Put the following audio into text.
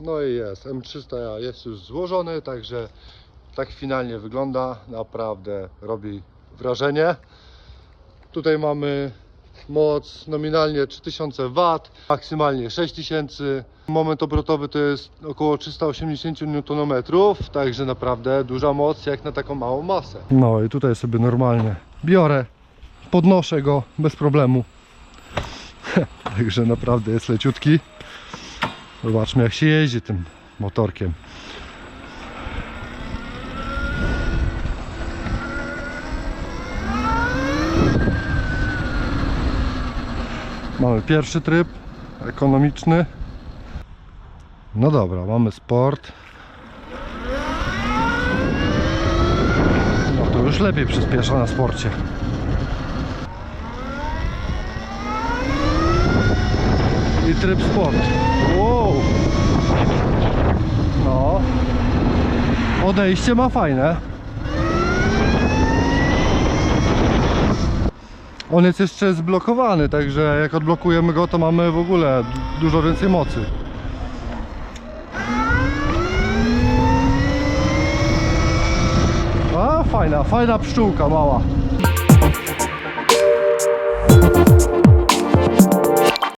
No i jest, M300 jest już złożony, także tak finalnie wygląda, naprawdę robi wrażenie. Tutaj mamy moc nominalnie 3000 W, maksymalnie 6000. Moment obrotowy to jest około 380 Nm, także naprawdę duża moc jak na taką małą masę. No i tutaj sobie normalnie biorę, podnoszę go bez problemu. także naprawdę jest leciutki. Zobaczmy jak się jeździ tym motorkiem. Mamy pierwszy tryb, ekonomiczny. No dobra, mamy sport. No to już lepiej przyspiesza na sporcie. I tryb sport. Wow. No. Odejście ma fajne. On jest jeszcze zblokowany, także jak odblokujemy go, to mamy w ogóle du- dużo więcej mocy. A, fajna, fajna pszczółka mała.